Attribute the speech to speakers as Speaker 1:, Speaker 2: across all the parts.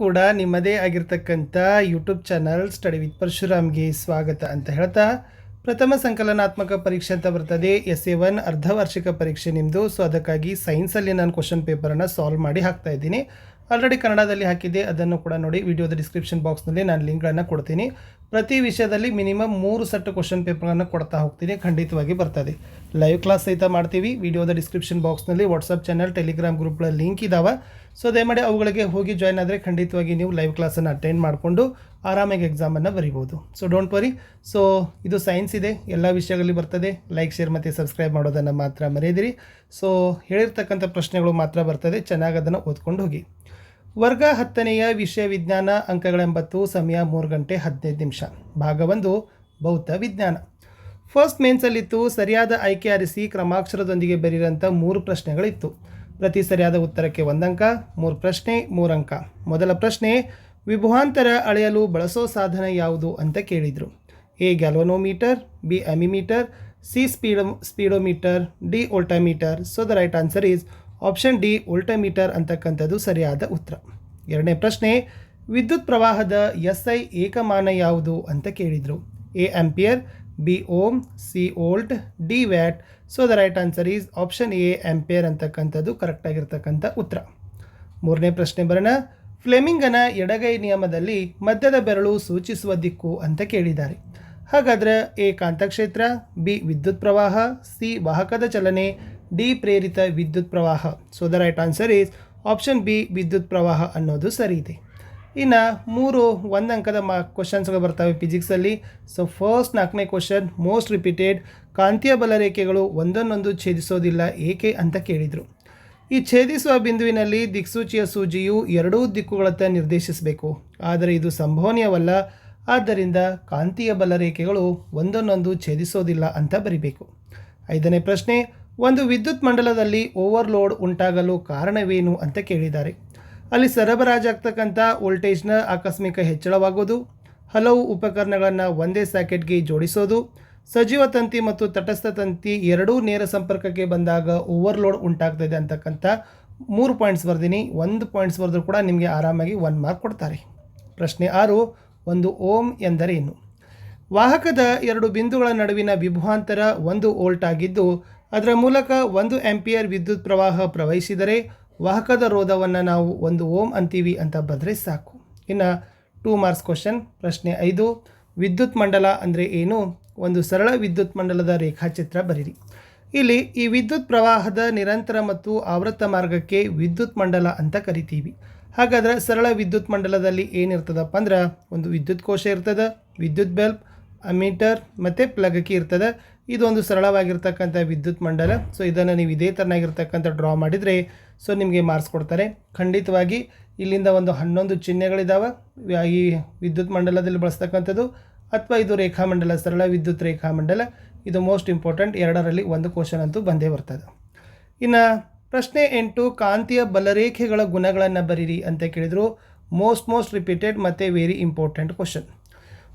Speaker 1: ಕೂಡ ನಿಮ್ಮದೇ ಆಗಿರ್ತಕ್ಕಂಥ ಯೂಟ್ಯೂಬ್ ಚಾನಲ್ ಸ್ಟಡಿ ವಿತ್ ಪರಶುರಾಮ್ಗೆ ಸ್ವಾಗತ ಅಂತ ಹೇಳ್ತಾ, ಪ್ರಥಮ ಸಂಕಲನಾತ್ಮಕ ಪರೀಕ್ಷೆ ಅಂತ ಬರ್ತದೆ. ಎಸ್ ಎ ಒನ್ ಅರ್ಧವಾರ್ಷಿಕ ಪರೀಕ್ಷೆ ನಿಮ್ಮದು ಸೊ ಅದಕ್ಕಾಗಿ ಸೈನ್ಸಲ್ಲಿ ನಾನು ಕ್ವಶನ್ ಪೇಪರನ್ನು ಸಾಲ್ವ್ ಮಾಡಿ ಹಾಕ್ತಾ ಇದ್ದೀನಿ. ಆಲ್ರೆಡಿ ಕನ್ನಡದಲ್ಲಿ ಹಾಕಿದ್ದೆ, ಅದನ್ನು ಕೂಡ ನೋಡಿ ವಿಡಿಯೋದ ಡಿಸ್ಕ್ರಿಪ್ಷನ್ ಬಾಕ್ಸ್ನಲ್ಲಿ ನಾನು ಲಿಂಕ್ಗಳನ್ನು ಕೊಡ್ತೀನಿ. ಪ್ರತಿ ವಿಷಯದಲ್ಲಿ ಮಿನಿಮಮ್ ಮೂರು ಸೆಟ್ ಕ್ವಶನ್ ಪೇಪರ್ಗಳನ್ನು ಕೊಡ್ತಾ ಹೋಗ್ತೀನಿ, ಖಂಡಿತವಾಗಿ ಬರ್ತದೆ. ಲೈವ್ ಕ್ಲಾಸ್ ಸಹಿತ ಮಾಡ್ತೀವಿ, ವಿಡಿಯೋದ ಡಿಸ್ಕ್ರಿಪ್ಷನ್ ಬಾಕ್ಸ್ನಲ್ಲಿ ವಾಟ್ಸಪ್ ಚಾನಲ್ ಟೆಲಿಗ್ರಾಮ್ ಗ್ರೂಪ್ಗಳ ಲಿಂಕ್ ಇದಾವೆ. ಸೊ ದಯಮಾಡಿ ಅವುಗಳಿಗೆ ಹೋಗಿ ಜಾಯ್ನ್ ಆದರೆ ಖಂಡಿತವಾಗಿ ನೀವು ಲೈವ್ ಕ್ಲಾಸನ್ನು ಅಟೆಂಡ್ ಮಾಡಿಕೊಂಡು ಆರಾಮಾಗಿ ಎಕ್ಸಾಮನ್ನು ಬರಿಬೋದು. ಸೊ ಡೋಂಟ್ ವರಿ ಸೊ ಇದು ಸೈನ್ಸ್ ಇದೆ, ಎಲ್ಲ ವಿಷಯಗಳಲ್ಲಿ ಬರ್ತದೆ. ಲೈಕ್ ಶೇರ್ ಮತ್ತು ಸಬ್ಸ್ಕ್ರೈಬ್ ಮಾಡೋದನ್ನು ಮಾತ್ರ ಮರೆಯದಿರಿ. ಸೊ ಹೇಳಿರ್ತಕ್ಕಂಥ ಪ್ರಶ್ನೆಗಳು ಮಾತ್ರ ಬರ್ತದೆ. ಚೆನ್ನಾಗಿ ಅದನ್ನು ಓದ್ಕೊಂಡು ಹೋಗಿ. ವರ್ಗ ಹತ್ತನೆಯ ವಿಷಯ ವಿಜ್ಞಾನ ಅಂಕಗಳೆಂಬತ್ತು ಸಮಯ ಮೂರು ಗಂಟೆ ಹದಿನೈದು ನಿಮಿಷ. ಭಾಗ ಒಂದು, ಭೌತ ವಿಜ್ಞಾನ. ಫಸ್ಟ್ ಮೇನ್ಸಲ್ಲಿತ್ತು, ಸರಿಯಾದ ಆಯ್ಕೆ ಆರಿಸಿ ಕ್ರಮಾಕ್ಷರದೊಂದಿಗೆ ಬರೆಯಿರುವಂಥ ಮೂರು ಪ್ರಶ್ನೆಗಳಿತ್ತು. ಪ್ರತಿ ಸರಿಯಾದ ಉತ್ತರಕ್ಕೆ ಒಂದಂಕ, ಮೂರು ಪ್ರಶ್ನೆ ಮೂರಂಕ ಮೊದಲ ಪ್ರಶ್ನೆ, ವಿಭವಾಂತರ ಅಳೆಯಲು ಬಳಸೋ ಸಾಧನ ಯಾವುದು ಅಂತ ಕೇಳಿದರು. A, galvanometer, B, ammeter, C, speedo, speedometer, D voltmeter so the right answer is option D voltmeter ಅಂತಕ್ಕಂಥದ್ದು ಸರಿಯಾದ ಉತ್ತರ. ಎರಡನೇ ಪ್ರಶ್ನೆ, ವಿದ್ಯುತ್ ಪ್ರವಾಹದ ಎಸ್ ಐ ಏಕಮಾನ ಯಾವುದು ಅಂತ ಕೇಳಿದರು. A ampere B ohm C volt D watt so the right answer is option A ampere ಅಂತಕ್ಕಂಥದ್ದು ಕರೆಕ್ಟಾಗಿರ್ತಕ್ಕಂಥ ಉತ್ತರ. ಮೂರನೇ ಪ್ರಶ್ನೆ ಬರೋಣ. ಫ್ಲೆಮಿಂಗನ ಎಡಗೈ ನಿಯಮದಲ್ಲಿ ಮಧ್ಯದ ಬೆರಳು ಸೂಚಿಸುವ ದಿಕ್ಕು ಅಂತ ಕೇಳಿದ್ದಾರೆ. ಹಾಗಾದರೆ ಎ ಕಾಂತಕ್ಷೇತ್ರ ಬಿ ವಿದ್ಯುತ್ ಪ್ರವಾಹ ಸಿ ವಾಹಕದ ಚಲನೆ ಡಿ ಪ್ರೇರಿತ ವಿದ್ಯುತ್ ಪ್ರವಾಹ. So the right answer is option B ವಿದ್ಯುತ್ ಪ್ರವಾಹ ಅನ್ನೋದು ಸರಿ ಇದೆ. ಇನ್ನು ಮೂರು ಒಂದು ಅಂಕದ ಮಾ ಕ್ವಶನ್ಸ್ಗಳು ಬರ್ತವೆ ಫಿಸಿಕ್ಸಲ್ಲಿ ಸೊ ಫಸ್ಟ್ ನಾಲ್ಕನೇ ಕ್ವಶನ್ ಮೋಸ್ಟ್ ರಿಪೀಟೆಡ್ ಕಾಂತೀಯ ಬಲರೇಖೆಗಳು ಒಂದನ್ನೊಂದು ಛೇದಿಸೋದಿಲ್ಲ ಏಕೆ ಅಂತ ಕೇಳಿದರು. ಈ ಛೇದಿಸುವ ಬಿಂದುವಿನಲ್ಲಿ ದಿಕ್ಸೂಚಿಯ ಸೂಜಿಯು ಎರಡೂ ದಿಕ್ಕುಗಳತ್ತ ನಿರ್ದೇಶಿಸಬೇಕು. ಆದರೆ ಇದು ಸಂಭವನೀಯವಲ್ಲ. ಆದ್ದರಿಂದ ಕಾಂತೀಯ ಬಲರೇಖೆಗಳು ಒಂದನ್ನೊಂದು ಛೇದಿಸೋದಿಲ್ಲ ಅಂತ ಬರಿಬೇಕು. ಐದನೇ ಪ್ರಶ್ನೆ ಒಂದು ವಿದ್ಯುತ್ ಮಂಡಲದಲ್ಲಿ ಓವರ್ಲೋಡ್ ಉಂಟಾಗಲು ಕಾರಣವೇನು ಅಂತ ಕೇಳಿದ್ದಾರೆ. ಅಲ್ಲಿ ಸರಬರಾಜಾಗ್ತಕ್ಕಂಥ ವೋಲ್ಟೇಜ್ನ ಆಕಸ್ಮಿಕ ಹೆಚ್ಚಳವಾಗೋದು, ಹಲವು ಉಪಕರಣಗಳನ್ನು ಒಂದೇ ಸ್ಯಾಕೆಟ್ಗೆ ಜೋಡಿಸೋದು, ಸಜೀವ ತಂತಿ ಮತ್ತು ತಟಸ್ಥ ತಂತಿ ಎರಡೂ ನೇರ ಸಂಪರ್ಕಕ್ಕೆ ಬಂದಾಗ ಓವರ್ಲೋಡ್ ಉಂಟಾಗ್ತದೆ ಅಂತಕ್ಕಂಥ ಮೂರು ಪಾಯಿಂಟ್ಸ್ ಬರ್ದೀನಿ. ಒಂದು ಪಾಯಿಂಟ್ಸ್ ಬರೆದ್ರು ಕೂಡ ನಿಮಗೆ ಆರಾಮಾಗಿ ಒನ್ ಮಾರ್ಕ್ ಕೊಡ್ತಾರೆ. ಪ್ರಶ್ನೆ ಆರು, ಒಂದು ಓಮ್ ಎಂದರೇನು? ವಾಹಕದ ಎರಡು ಬಿಂದುಗಳ ನಡುವಿನ ವಿಭವಾಂತರ ಒಂದು ವೋಲ್ಟ್ ಆಗಿದ್ದು ಅದರ ಮೂಲಕ ಒಂದು ಆಂಪಿಯರ್ ವಿದ್ಯುತ್ ಪ್ರವಾಹ ಪ್ರವಹಿಸಿದರೆ ವಾಹಕದ ರೋಧವನ್ನು ನಾವು ಒಂದು ಓಮ್ ಅಂತೀವಿ ಅಂತ ಬಂದರೆ ಸಾಕು. ಇನ್ನು ಟೂ ಮಾರ್ಕ್ಸ್ ಕ್ವಶನ್ ಪ್ರಶ್ನೆ ಐದು, ವಿದ್ಯುತ್ ಮಂಡಲ ಅಂದರೆ ಏನು? ಒಂದು ಸರಳ ವಿದ್ಯುತ್ ಮಂಡಲದ ರೇಖಾಚಿತ್ರ ಬರೀರಿ. ಇಲ್ಲಿ ಈ ವಿದ್ಯುತ್ ಪ್ರವಾಹದ ನಿರಂತರ ಮತ್ತು ಆವೃತ್ತ ಮಾರ್ಗಕ್ಕೆ ವಿದ್ಯುತ್ ಮಂಡಲ ಅಂತ ಕರಿತೀವಿ. ಹಾಗಾದ್ರೆ ಸರಳ ವಿದ್ಯುತ್ ಮಂಡಲದಲ್ಲಿ ಏನಿರ್ತದಪ್ಪ ಅಂದ್ರೆ ಒಂದು ವಿದ್ಯುತ್ ಕೋಶ ಇರ್ತದೆ, ವಿದ್ಯುತ್ ಬಲ್ಬ್, ಅಮೀಟರ್ ಮತ್ತು ಪ್ಲಗಕ್ಕೆ ಇರ್ತದೆ. ಇದೊಂದು ಸರಳವಾಗಿರ್ತಕ್ಕಂಥ ವಿದ್ಯುತ್ ಮಂಡಲ. ಸೊ ಇದನ್ನು ನೀವು ಇದೇ ಥರನಾಗಿರ್ತಕ್ಕಂಥ ಡ್ರಾ ಮಾಡಿದರೆ ಸೊ ನಿಮಗೆ ಮಾರ್ಕ್ಸ್ ಕೊಡ್ತಾರೆ. ಖಂಡಿತವಾಗಿ ಇಲ್ಲಿಂದ ಒಂದು ಹನ್ನೊಂದು ಚಿಹ್ನೆಗಳಿದ್ದಾವೆ ಈ ವಿದ್ಯುತ್ ಮಂಡಲದಲ್ಲಿ ಬಳಸ್ತಕ್ಕಂಥದ್ದು ಅಥವಾ ಇದು ರೇಖಾಮಂಡಲ, ಸರಳ ವಿದ್ಯುತ್ ರೇಖಾಮಂಡಲ. ಇದು ಮೋಸ್ಟ್ ಇಂಪಾರ್ಟೆಂಟ್ ಎರಡರಲ್ಲಿ ಒಂದು ಕ್ವಶನ್ ಅಂತೂ ಬಂದೇ ಬರ್ತದೆ. ಇನ್ನು ಪ್ರಶ್ನೆ ಎಂಟು, ಕಾಂತೀಯ ಬಲರೇಖೆಗಳ ಗುಣಗಳನ್ನು ಬರೀರಿ ಅಂತ ಕೇಳಿದರು. ಮೋಸ್ಟ್ ಮೋಸ್ಟ್ ರಿಪೀಟೆಡ್ ಮತ್ತು ವೆರಿ ಇಂಪಾರ್ಟೆಂಟ್ ಕ್ವಶನ್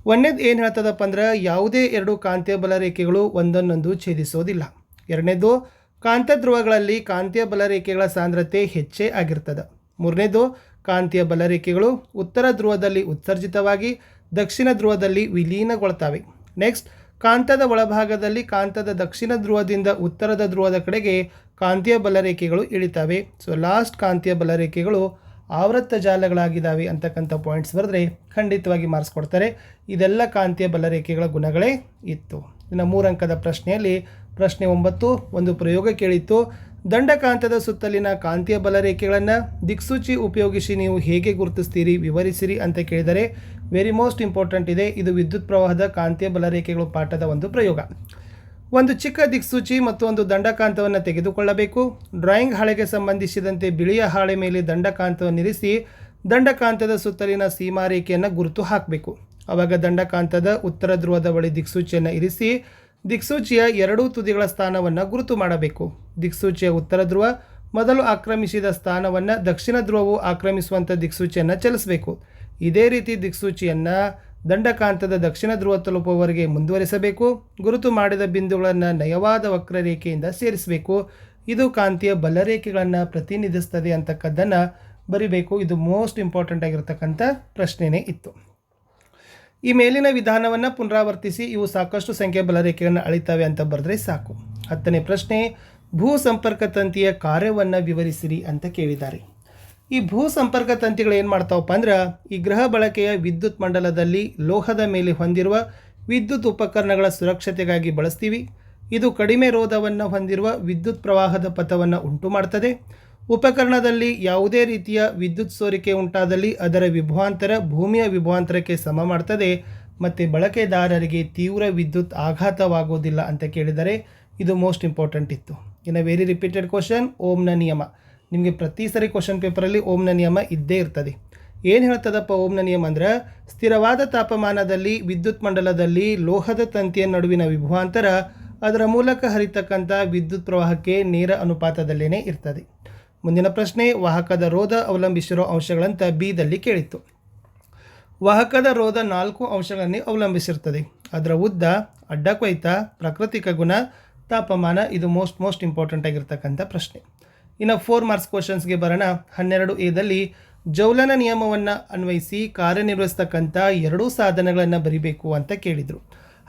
Speaker 1: ಒಂದನೇದು ಏನು ಹೇಳ್ತದಪ್ಪ ಅಂದ್ರೆ ಯಾವುದೇ ಎರಡು ಕಾಂತೀಯ ಬಲ ರೇಖೆಗಳು ಒಂದನ್ನೊಂದು ಛೇದಿಸೋದಿಲ್ಲ. ಎರಡನೇದು ಕಾಂತಧ್ರುವಗಳಲ್ಲಿ ಕಾಂತೀಯ ಬಲ ರೇಖೆಗಳ ಸಾಂದ್ರತೆ ಹೆಚ್ಚೇ ಆಗಿರ್ತದೆ. ಮೂರನೇದು, ಕಾಂತೀಯ ಬಲ ರೇಖೆಗಳು ಉತ್ತರ ಧ್ರುವದಲ್ಲಿ ಉತ್ಸರ್ಜಿತವಾಗಿ ದಕ್ಷಿಣ ಧ್ರುವದಲ್ಲಿ ವಿಲೀನಗೊಳ್ತವೆ. ನೆಕ್ಸ್ಟ್, ಕಾಂತದ ಒಳಭಾಗದಲ್ಲಿ ಕಾಂತದ ದಕ್ಷಿಣ ಧ್ರುವದಿಂದ ಉತ್ತರದ ಧ್ರುವದ ಕಡೆಗೆ ಕಾಂತೀಯ ಬಲ ರೇಖೆಗಳು ಇಳಿತವೆ. ಸೊ ಲಾಸ್ಟ್ ಕಾಂತೀಯ ಬಲರೇಖೆಗಳು ಆವೃತ್ತ ಜಾಲಗಳಾಗಿದ್ದಾವೆ ಅಂತಕ್ಕಂಥ ಪಾಯಿಂಟ್ಸ್ ಬರೆದ್ರೆ ಖಂಡಿತವಾಗಿ ಮಾರ್ಕ್ಸ್ ಕೊಡ್ತಾರೆ. ಇದೆಲ್ಲ ಕಾಂತೀಯ ಬಲರೇಖೆಗಳ ಗುಣಗಳೇ ಇತ್ತು. ಇನ್ನು ಮೂರಂಕದ ಪ್ರಶ್ನೆಯಲ್ಲಿ ಪ್ರಶ್ನೆ ಒಂಬತ್ತು, ಒಂದು ಪ್ರಯೋಗ ಕೇಳಿತ್ತು. ದಂಡಕಾಂತದ ಸುತ್ತಲಿನ ಕಾಂತೀಯ ಬಲರೇಖೆಗಳನ್ನು ದಿಕ್ಸೂಚಿ ಉಪಯೋಗಿಸಿ ನೀವು ಹೇಗೆ ಗುರುತಿಸ್ತೀರಿ, ವಿವರಿಸಿರಿ ಅಂತ ಕೇಳಿದರೆ ವೆರಿ ಮೋಸ್ಟ್ ಇಂಪಾರ್ಟೆಂಟ್ ಇದೆ. ಇದು ವಿದ್ಯುತ್ ಪ್ರವಾಹದ ಕಾಂತೀಯ ಬಲರೇಖೆಗಳು ಪಾಠದ ಒಂದು ಪ್ರಯೋಗ. ಒಂದು ಚಿಕ್ಕ ದಿಕ್ಸೂಚಿ ಮತ್ತು ಒಂದು ದಂಡಕಾಂತವನ್ನು ತೆಗೆದುಕೊಳ್ಳಬೇಕು. ಡ್ರಾಯಿಂಗ್ ಹಾಳೆಗೆ ಸಂಬಂಧಿಸಿದಂತೆ ಬಿಳಿಯ ಹಾಳೆ ಮೇಲೆ ದಂಡಕಾಂತವನ್ನು ಇರಿಸಿ ದಂಡಕಾಂತದ ಸುತ್ತಲಿನ ಸೀಮಾರೇಖೆಯನ್ನು ಗುರುತು ಹಾಕಬೇಕು. ಆವಾಗ ದಂಡಕಾಂತದ ಉತ್ತರ ಧ್ರುವದ ಬಳಿ ದಿಕ್ಸೂಚಿಯನ್ನು ಇರಿಸಿ ದಿಕ್ಸೂಚಿಯ ಎರಡೂ ತುದಿಗಳ ಸ್ಥಾನವನ್ನು ಗುರುತು ಮಾಡಬೇಕು. ದಿಕ್ಸೂಚಿಯ ಉತ್ತರ ಧ್ರುವ ಮೊದಲು ಆಕ್ರಮಿಸಿದ ಸ್ಥಾನವನ್ನು ದಕ್ಷಿಣ ಧ್ರುವವು ಆಕ್ರಮಿಸುವಂಥ ದಿಕ್ಸೂಚಿಯನ್ನು ಚಲಿಸಬೇಕು. ಇದೇ ರೀತಿ ದಿಕ್ಸೂಚಿಯನ್ನು ದಂಡಕಾಂತದ ದಕ್ಷಿಣ ಧ್ರುವ ತಲುಪುವವರೆಗೆ ಮುಂದುವರಿಸಬೇಕು. ಗುರುತು ಮಾಡಿದ ಬಿಂದುಗಳನ್ನು ನಯವಾದ ವಕ್ರರೇಖೆಯಿಂದ ಸೇರಿಸಬೇಕು. ಇದು ಕಾಂತಿಯ ಬಲರೇಖೆಗಳನ್ನು ಪ್ರತಿನಿಧಿಸ್ತದೆ ಅಂತಕ್ಕದ್ದನ್ನು ಬರಿಬೇಕು. ಇದು ಮೋಸ್ಟ್ ಇಂಪಾರ್ಟೆಂಟ್ ಆಗಿರತಕ್ಕಂಥ ಪ್ರಶ್ನೆನೇ ಇತ್ತು. ಈ ಮೇಲಿನ ವಿಧಾನವನ್ನು ಪುನರಾವರ್ತಿಸಿ, ಇವು ಸಾಕಷ್ಟು ಸಂಖ್ಯೆ ಬಲರೇಖೆಗಳನ್ನು ಅಳಿತವೆ ಅಂತ ಬರೆದ್ರೆ ಸಾಕು. ಹತ್ತನೇ ಪ್ರಶ್ನೆ ಭೂ ಸಂಪರ್ಕ ತಂತಿಯ ಕಾರ್ಯವನ್ನು ವಿವರಿಸಿರಿ ಅಂತ ಕೇಳಿದ್ದಾರೆ. ಈ ಭೂ ಸಂಪರ್ಕ ತಂತಿಗಳು ಏನು ಮಾಡ್ತಾವಪ್ಪ ಅಂದ್ರೆ ಈ ಗ್ರಹ ಬಳಕೆಯ ವಿದ್ಯುತ್ ಮಂಡಲದಲ್ಲಿ ಲೋಹದ ಮೇಲೆ ಹೊಂದಿರುವ ವಿದ್ಯುತ್ ಉಪಕರಣಗಳ ಸುರಕ್ಷತೆಗಾಗಿ ಬಳಸ್ತೀವಿ. ಇದು ಕಡಿಮೆ ರೋಧವನ್ನು ಹೊಂದಿರುವ ವಿದ್ಯುತ್ ಪ್ರವಾಹದ ಪಥವನ್ನು ಉಂಟು ಮಾಡ್ತದೆ. ಉಪಕರಣದಲ್ಲಿ ಯಾವುದೇ ರೀತಿಯ ವಿದ್ಯುತ್ ಸೋರಿಕೆ ಉಂಟಾದಲ್ಲಿ ಅದರ ವಿಭವಾಂತರ ಭೂಮಿಯ ವಿಭವಾಂತರಕ್ಕೆ ಸಮ ಮಾಡ್ತದೆ. ಮತ್ತು ಬಳಕೆದಾರರಿಗೆ ತೀವ್ರ ವಿದ್ಯುತ್ ಆಘಾತವಾಗೋದಿಲ್ಲ ಅಂತ ಕೇಳಿದರೆ ಇದು ಮೋಸ್ಟ್ ಇಂಪಾರ್ಟೆಂಟ್ ಇತ್ತು. ಇನ್ನು ವೆರಿ ರಿಪೀಟೆಡ್ ಕ್ವಶನ್ ಓಮ್ನ ನಿಯಮ. ನಿಮಗೆ ಪ್ರತಿ ಸರಿ ಕ್ವಶನ್ ಪೇಪರಲ್ಲಿ ಓಮ್ನ ನಿಯಮ ಇದ್ದೇ ಇರ್ತದೆ. ಏನು ಹೇಳ್ತದಪ್ಪ ಓಮ್ನ ನಿಯಮ ಅಂದ್ರೆ, ಸ್ಥಿರವಾದ ತಾಪಮಾನದಲ್ಲಿ ವಿದ್ಯುತ್ ಮಂಡಲದಲ್ಲಿ ಲೋಹದ ತಂತಿಯ ನಡುವಿನ ವಿಭವಾಂತರ ಅದರ ಮೂಲಕ ಹರಿತಕ್ಕಂಥ ವಿದ್ಯುತ್ ಪ್ರವಾಹಕ್ಕೆ ನೇರ ಅನುಪಾತದಲ್ಲೇ ಇರ್ತದೆ. ಮುಂದಿನ ಪ್ರಶ್ನೆ, ವಾಹಕದ ರೋಧ ಅವಲಂಬಿಸಿರೋ ಅಂಶಗಳಂತ ಬಿದಲ್ಲಿ ಕೇಳಿತ್ತು. ವಾಹಕದ ರೋಧ ನಾಲ್ಕು ಅಂಶಗಳನ್ನೇ ಅವಲಂಬಿಸಿರ್ತದೆ. ಅದರ ಉದ್ದ ಅಡ್ಡಕೊಯ್ತ ಪ್ರಾಕೃತಿಕ ಗುಣ, ತಾಪಮಾನ, ಇದು ಮೋಸ್ಟ್ ಮೋಸ್ಟ್ ಇಂಪಾರ್ಟೆಂಟ್ ಆಗಿರ್ತಕ್ಕಂಥ ಪ್ರಶ್ನೆ. ಇನ್ನು ಫೋರ್ ಮಾರ್ಕ್ಸ್ ಕ್ವಶನ್ಸ್ಗೆ ಬರೋಣ. ಹನ್ನೆರಡು ಎದಲ್ಲಿ ಜೌಲನ ನಿಯಮವನ್ನು ಅನ್ವಯಿಸಿ ಕಾರ್ಯನಿರ್ವಹಿಸ್ತಕ್ಕಂಥ ಎರಡೂ ಸಾಧನಗಳನ್ನು ಬರಿಬೇಕು ಅಂತ ಕೇಳಿದರು.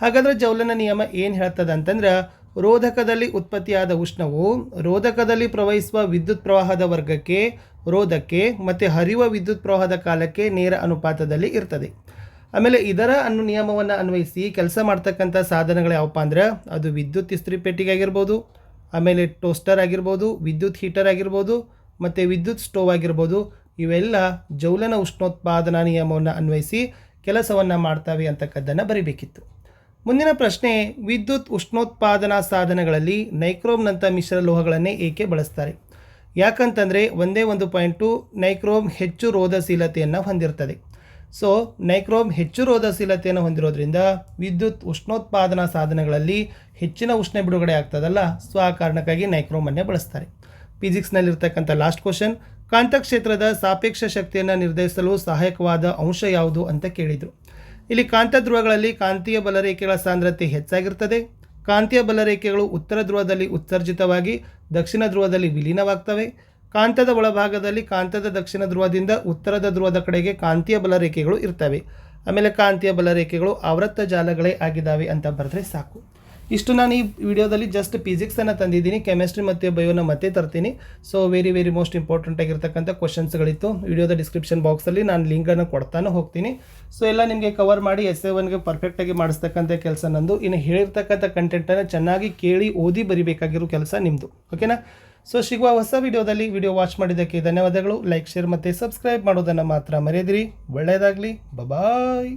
Speaker 1: ಹಾಗಾದರೆ ಜೌಲನ ನಿಯಮ ಏನು ಹೇಳ್ತದೆ ಅಂತಂದ್ರೆ ರೋಧಕದಲ್ಲಿ ಉತ್ಪತ್ತಿಯಾದ ಉಷ್ಣವು ರೋಧಕದಲ್ಲಿ ಪ್ರವಹಿಸುವ ವಿದ್ಯುತ್ ಪ್ರವಾಹದ ವರ್ಗಕ್ಕೆ ರೋಧಕ್ಕೆ ಮತ್ತು ಹರಿಯುವ ವಿದ್ಯುತ್ ಪ್ರವಾಹದ ಕಾಲಕ್ಕೆ ನೇರ ಅನುಪಾತದಲ್ಲಿ ಇರ್ತದೆ. ಆಮೇಲೆ ಇದರ ಅನ್ನು ನಿಯಮವನ್ನು ಅನ್ವಯಿಸಿ ಕೆಲಸ ಮಾಡ್ತಕ್ಕಂಥ ಸಾಧನಗಳು ಯಾವಪ್ಪ ಅಂದ್ರೆ, ಅದು ವಿದ್ಯುತ್ ಇಸ್ತ್ರಿ ಪೆಟ್ಟಿಗೆ ಆಗಿರ್ಬೋದು ಆಮೇಲೆ ಟೋಸ್ಟರ್ ಆಗಿರ್ಬೋದು, ವಿದ್ಯುತ್ ಹೀಟರ್ ಆಗಿರ್ಬೋದು, ಮತ್ತು ವಿದ್ಯುತ್ ಸ್ಟೋವ್ ಆಗಿರ್ಬೋದು, ಇವೆಲ್ಲ ಜೌಲನ ಉಷ್ಣೋತ್ಪಾದನಾ ನಿಯಮವನ್ನು ಅನ್ವಯಿಸಿ ಕೆಲಸವನ್ನು ಮಾಡ್ತವೆ ಅಂತಕ್ಕದ್ದನ್ನು ಬರಿಬೇಕಿತ್ತು. ಮುಂದಿನ ಪ್ರಶ್ನೆ, ವಿದ್ಯುತ್ ಉಷ್ಣೋತ್ಪಾದನಾ ಸಾಧನಗಳಲ್ಲಿ ನೈಕ್ರೋಮ್ನಂಥ ಮಿಶ್ರ ಲೋಹಗಳನ್ನೇ ಏಕೆ ಬಳಸ್ತಾರೆ? ಯಾಕಂತಂದರೆ ಒಂದೇ ಒಂದು ಪಾಯಿಂಟು ನೈಕ್ರೋಮ್ ಹೆಚ್ಚು ರೋಧಶೀಲತೆಯನ್ನು ಹೊಂದಿರ್ತದೆ. ಸೊ ನೈಕ್ರೋಮ್ ಹೆಚ್ಚು ರೋಧಶೀಲತೆಯನ್ನು ಹೊಂದಿರೋದ್ರಿಂದ ವಿದ್ಯುತ್ ಉಷ್ಣೋತ್ಪಾದನಾ ಸಾಧನಗಳಲ್ಲಿ ಹೆಚ್ಚಿನ ಉಷ್ಣ ಬಿಡುಗಡೆ ಆಗ್ತದಲ್ಲ? ಸೊ ಆ ಕಾರಣಕ್ಕಾಗಿ ನೈಕ್ರೋಮನ್ನೇ ಬಳಸ್ತಾರೆ. ಫಿಸಿಕ್ಸ್ನಲ್ಲಿರ್ತಕ್ಕಂಥ ಲಾಸ್ಟ್ ಕ್ವಶನ್ ಕಾಂತಕ್ಷೇತ್ರದ ಸಾಪೇಕ್ಷ ಶಕ್ತಿಯನ್ನು ನಿರ್ಧರಿಸಲು ಸಹಾಯಕವಾದ ಅಂಶ ಯಾವುದು ಅಂತ ಕೇಳಿದರು. ಇಲ್ಲಿ ಕಾಂತ ಧ್ರುವಗಳಲ್ಲಿ ಕಾಂತೀಯ ಬಲರೇಖೆಗಳ ಸಾಂದ್ರತೆ ಹೆಚ್ಚಾಗಿರ್ತದೆ. ಕಾಂತೀಯ ಬಲರೇಖೆಗಳು ಉತ್ತರ ಧ್ರುವದಲ್ಲಿ ಉತ್ಸರ್ಜಿತವಾಗಿ ದಕ್ಷಿಣ ಧ್ರುವದಲ್ಲಿ ವಿಲೀನವಾಗ್ತವೆ. ಕಾಂತದ ಒಳಭಾಗದಲ್ಲಿ ಕಾಂತದ ದಕ್ಷಿಣ ಧ್ರುವದಿಂದ ಉತ್ತರದ ಧ್ರುವದ ಕಡೆಗೆ ಕಾಂತೀಯ ಬಲರೇಖೆಗಳು ಇರ್ತವೆ. ಆಮೇಲೆ ಕಾಂತೀಯ ಬಲರೇಖೆಗಳು ಆವೃತ್ತ ಜಾಲಗಳೇ ಆಗಿದ್ದಾವೆ ಅಂತ ಬರೆದ್ರೆ ಸಾಕು. ಇಷ್ಟು ನಾನು ಈ ವಿಡಿಯೋದಲ್ಲಿ ಜಸ್ಟ್ ಫಿಸಿಕ್ಸನ್ನು ತಂದಿದ್ದೀನಿ. ಕೆಮಿಸ್ಟ್ರಿ ಮತ್ತು ಬಯೋನ ಮತ್ತೆ ತರ್ತೀನಿ. So very very most important ಆಗಿರ್ತಕ್ಕಂಥ ಕ್ವಶನ್ಸ್ಗಳಿತ್ತು ವಿಡಿಯೋದ ಡಿಸ್ಕ್ರಿಪ್ಷನ್ ಬಾಕ್ಸಲ್ಲಿ ನಾನು ಲಿಂಕನ್ನು ಕೊಡ್ತಾನೆ ಹೋಗ್ತೀನಿ. ಸೊ ಎಲ್ಲ ನಿಮಗೆ ಕವರ್ ಮಾಡಿ ಎಸ್ ಎ ಒನ್ಗೆ ಪರ್ಫೆಕ್ಟಾಗಿ ಮಾಡಿಸ್ತಕ್ಕಂಥ ಕೆಲಸ ನಂದು. ಇನ್ನು ಹೇಳಿರ್ತಕ್ಕಂಥ ಕಂಟೆಂಟನ್ನು ಚೆನ್ನಾಗಿ ಕೇಳಿ, ಓದಿ ಬರಿಬೇಕಾಗಿರೋ ಕೆಲಸ ನಿಮ್ಮದು ಓಕೆನಾ ಸೊ ಸಿಗುವ ಹೊಸ ವಿಡಿಯೋದಲ್ಲಿ ವಿಡಿಯೋ ವಾಚ್ ಮಾಡಿದ್ದಕ್ಕೆ ಧನ್ಯವಾದಗಳು. ಲೈಕ್ ಶೇರ್ ಮತ್ತು ಸಬ್ಸ್ಕ್ರೈಬ್ ಮಾಡೋದನ್ನು ಮಾತ್ರ ಮರೆಯದಿರಿ. ಒಳ್ಳೆಯದಾಗಲಿ. ಬಬಾಯ್